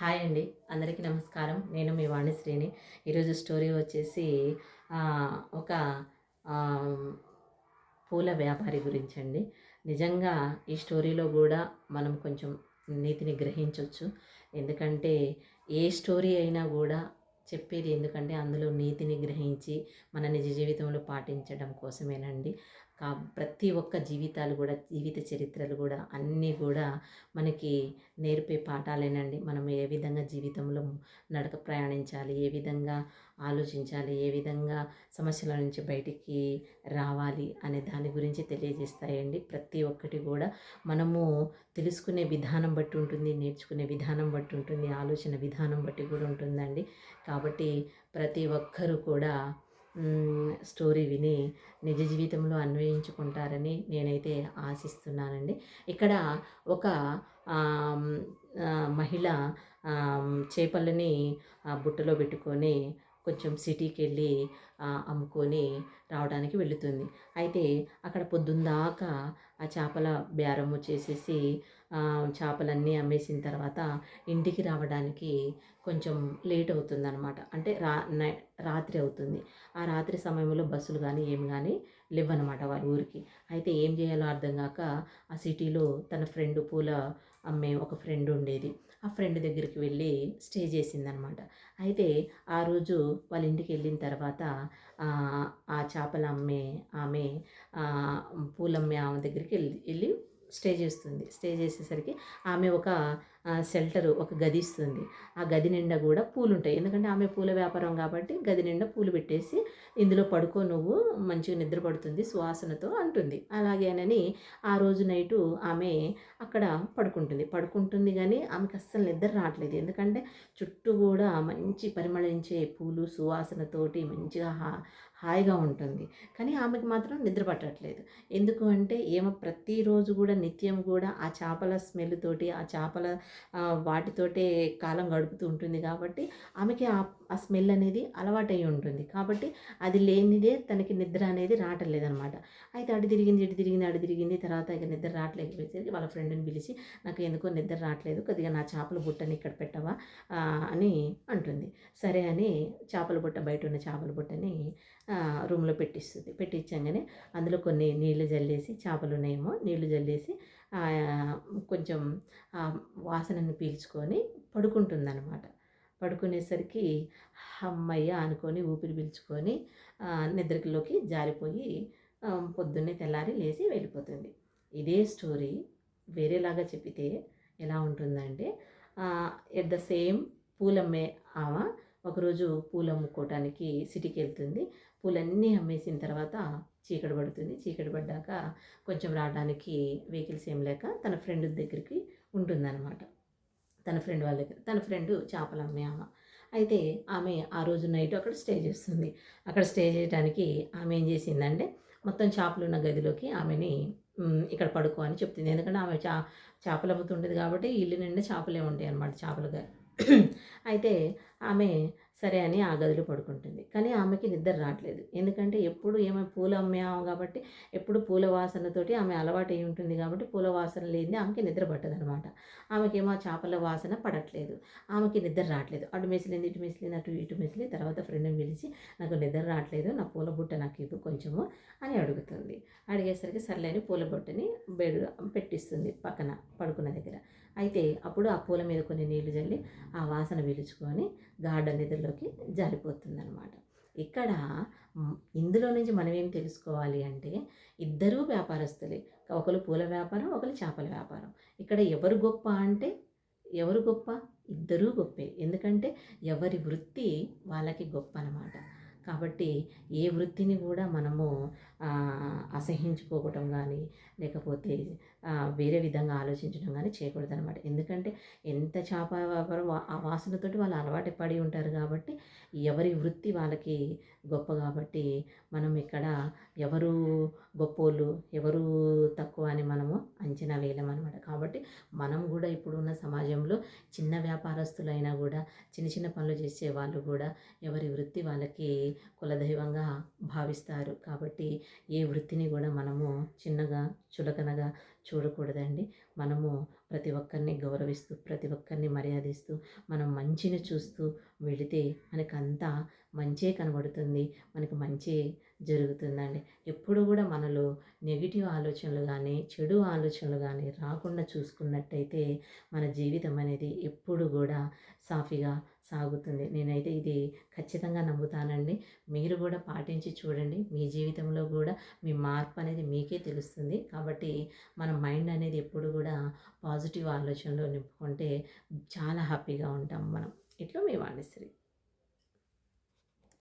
Hi అండి. అందరికీ నమస్కారం. నేను మీ వాణిశ్రీని. ఈరోజు స్టోరీ వచ్చేసి ఒక పూల వ్యాపారి గురించి అండి నిజంగా ఈ స్టోరీలో కూడా మనం కొంచెం నీతిని గ్రహించవచ్చు ఎందుకంటే ఏ స్టోరీ అయినా కూడా చెప్పేది ఎందుకంటే అందులో నీతిని గ్రహించి మన నిజ జీవితంలో పాటించడం కోసమేనండి. కా ప్రతి ఒక్క జీవితాలు కూడా జీవిత చరిత్రలు కూడా అన్నీ కూడా మనకి నేర్పే పాఠాలేనండి. మనం ఏ విధంగా జీవితంలో నడక ప్రయాణించాలి ఏ విధంగా ఆలోచించాలి ఏ విధంగా సమస్యల నుంచి బయటికి రావాలి అనే దాని గురించి తెలియజేస్తాయండి. ప్రతి ఒక్కటి కూడా మనము తెలుసుకునే విధానం బట్టి ఉంటుంది నేర్చుకునే విధానం బట్టి ఉంటుంది ఆలోచన విధానం బట్టి కూడా ఉంటుందండి. కాబట్టి ప్రతి ఒక్కరూ కూడా స్టోరీ విని నిజ జీవితంలో అన్వయించుకుంటారని నేనైతే ఆశిస్తున్నానండి. ఇక్కడ ఒక మహిళ చేపలని బుట్టలో పెట్టుకొని కొంచెం సిటీకి వెళ్ళి అమ్ముకొని రావడానికి వెళుతుంది. అయితే అక్కడ పొద్దుందాకా ఆ చేపల బేరం వచ్చేసేసి చేపలన్నీ అమ్మేసిన తర్వాత ఇంటికి రావడానికి కొంచెం లేట్ అవుతుందన్నమాట. అంటే రా రాత్రి అవుతుంది. ఆ రాత్రి సమయంలో బస్సులు కానీ ఏమి కానీ లేవన్నమాట వాళ్ళ ఊరికి. అయితే ఏం చేయాలో అర్థం కాక ఆ సిటీలో తన ఫ్రెండ్ పూల అమ్మే ఒక ఫ్రెండ్ ఉండేది. ఆ ఫ్రెండ్ దగ్గరికి వెళ్ళి స్టే చేసిందనమాట అయితే ఆ రోజు వాళ్ళ ఇంటికి వెళ్ళిన తర్వాత ఆ, చేపలు చేపల అమ్మే ఆమె పూలమ్మే ఆమె దగ్గరికి వెళ్ళి వెళ్ళి స్టే చేస్తుంది. స్టే చేసేసరికి ఆమె ఒక షెల్టర్ ఒక గది ఇస్తుంది. ఆ గది నిండా కూడా పూలు ఉంటాయి ఎందుకంటే ఆమె పూల వ్యాపారం కాబట్టి గది నిండా పూలు పెట్టేసి ఇందులో పడుకో నువ్వు మంచిగా నిద్ర పడుతుంది సువాసనతో అంటుంది. అలాగేనని ఆ రోజు నైటు ఆమె అక్కడ పడుకుంటుంది. పడుకుంటుంది కానీ ఆమెకు అస్సలు నిద్ర రావట్లేదు. ఎందుకంటే చుట్టూ కూడా మంచి పరిమళించే పూలు సువాసనతోటి మంచిగా హా హాయిగా ఉంటుంది. కానీ ఆమెకు మాత్రం నిద్ర పట్టట్లేదు. ఎందుకు అంటే ఏమో ప్రతిరోజు కూడా నిత్యం కూడా ఆ చేపల స్మెల్ తోటి ఆ చేపల వాటితోటే కాలం గడుపుతూ ఉంటుంది కాబట్టి ఆమెకి ఆ ఆ స్మెల్ అనేది అలవాటై ఉంటుంది. కాబట్టి అది లేనిదే తనకి నిద్ర అనేది రావట్లేదనమాట అయితే అటు తిరిగింది ఇటు తిరిగింది అటు తిరిగింది తర్వాత ఇక నిద్ర రావట్లేకపోయేసరికి వాళ్ళ ఫ్రెండ్ని పిలిచి నాకు ఎందుకో నిద్ర రావట్లేదు కొద్దిగా నా చేపల బుట్టని ఇక్కడ పెట్టవా అని అంటుంది. సరే అని చేపల బుట్ట బయట ఉన్న చేపల బుట్టని రూమ్లో పెట్టిస్తుంది. పెట్టించగానే అందులో కొన్ని నీళ్ళు జల్లేసి చేపలు ఉన్నాయేమో నీళ్ళు జల్లేసి కొంచెం వా వాసనను పీల్చుకొని పడుకుంటుందన్నమాట. పడుకునేసరికి అమ్మయ్య అనుకొని ఊపిరి పీల్చుకొని నిద్రలోకి జారిపోయి పొద్దున్నే తెల్లారి లేచి వెళ్ళిపోతుంది. ఇదే స్టోరీ. వేరేలాగా చెప్పితే ఎలా ఉంటుందంటే ఎట్ ద సేమ్ పూలమ్మే ఆమె ఒకరోజు పూలు అమ్ముకోవటానికి సిటీకి వెళ్తుంది. పూలన్నీ అమ్మేసిన తర్వాత చీకటి పడుతుంది. చీకటి పడ్డాక కొంచెం రావడానికి వెహికల్స్ ఏం లేక తన ఫ్రెండ్ దగ్గరికి ఉంటుందన్నమాట. తన ఫ్రెండ్ వాళ్ళ దగ్గర తన ఫ్రెండ్ చేపలు అమ్మే ఆమె. అయితే ఆమె ఆ రోజు నైట్ అక్కడ స్టే చేస్తుంది. అక్కడ స్టే చేయడానికి ఆమె ఏం చేసిందంటే మొత్తం చేపలు ఉన్న గదిలోకి ఆమెని ఇక్కడ పడుకో అని చెప్తుంది. ఎందుకంటే ఆమె చా చేపలు అమ్ముతుంటుంది కాబట్టి ఇల్లు నిండా చేపలే ఉంటాయి అన్నమాట చేపలుగా అయితే ఆమె సరే అని ఆ గదిలో పడుకుంటుంది. కానీ ఆమెకి నిద్ర రావట్లేదు ఎందుకంటే ఎప్పుడు ఏమైనా పూలు అమ్మాము కాబట్టి ఎప్పుడు పూల వాసనతోటి ఆమె అలవాటు అయి ఉంటుంది కాబట్టి పూల వాసన లేని ఆమెకి నిద్ర పట్టదనమాట. ఆమెకేమో చేపల వాసన పడట్లేదు. ఆమెకి నిద్ర రావట్లేదు అటు మెసిలింది ఇటు మెసిలింది అటు ఇటు మెసిలి తర్వాత ఫ్రెండ్ని పిలిచి నాకు నిద్ర రావట్లేదు నా పూల బుట్ట నాకు ఇవ్వు కొంచెము అని అడుగుతుంది. అడిగేసరికి సర్లేని పూల బుట్టని బెడ్ పెట్టిస్తుంది పక్కన పడుకున్న దగ్గర. అయితే అప్పుడు ఆ పూల మీద కొన్ని నీళ్ళు చల్లి ఆ వాసన పీల్చుకొని గార్డెన్ నిధుల్లోకి జారిపోతుందన్నమాట. ఇక్కడ ఇందులో నుంచి మనం ఏం తెలుసుకోవాలి అంటే ఇద్దరూ వ్యాపారస్తులే. ఒకరు పూల వ్యాపారం ఒకరు చేపల వ్యాపారం. ఇక్కడ ఎవరు గొప్ప అంటే ఎవరు గొప్ప? ఇద్దరూ గొప్పే. ఎందుకంటే ఎవరి వృత్తి వాళ్ళకి గొప్ప అనమాట కాబట్టి ఏ వృత్తిని కూడా మనము అసహించుకోవటం కానీ లేకపోతే వేరే విధంగా ఆలోచించడం కానీ చేయకూడదు అనమాట ఎందుకంటే ఎంత చేప వ్యాపారం ఆ వాసనతోటి వాళ్ళు అలవాటు పడి ఉంటారు కాబట్టి ఎవరి వృత్తి వాళ్ళకి గొప్ప కాబట్టి మనం ఇక్కడ ఎవరు గొప్పోళ్ళు ఎవరు తక్కువ అని మనము అంచనా వేయలేమన్నమాట. కాబట్టి మనం కూడా ఇప్పుడున్న సమాజంలో చిన్న వ్యాపారస్తులైనా కూడా చిన్న చిన్న పనులు చేసే వాళ్ళు కూడా ఎవరి వృత్తి వాళ్ళకి కులదైవంగా భావిస్తారు. కాబట్టి ఏ వృత్తిని కూడా మనము చిన్నగా చులకనగా చూడకూడదండి. మనము ప్రతి ఒక్కరిని గౌరవిస్తూ ప్రతి ఒక్కరిని మర్యాదిస్తూ మనం మంచిని చూస్తూ వెళితే మనకంతా మంచే కనబడుతుంది మనకు మంచి జరుగుతుందండి. ఎప్పుడు కూడా మనలో నెగిటివ్ ఆలోచనలు కానీ చెడు ఆలోచనలు కానీ రాకుండా చూసుకున్నట్టయితే మన జీవితం అనేది ఎప్పుడు కూడా సాఫీగా సాగుతుంది. నేనైతే ఇది ఖచ్చితంగా నమ్ముతానండి. మీరు కూడా పాటించి చూడండి. మీ జీవితంలో కూడా మీ మార్పు అనేది మీకే తెలుస్తుంది. కాబట్టి మన మైండ్ అనేది ఎప్పుడు కూడా పాజిటివ్ ఆలోచనలో నింపుకుంటే చాలా హ్యాపీగా ఉంటాం మనం. ఇట్లా మీ వాణిశ్రీ.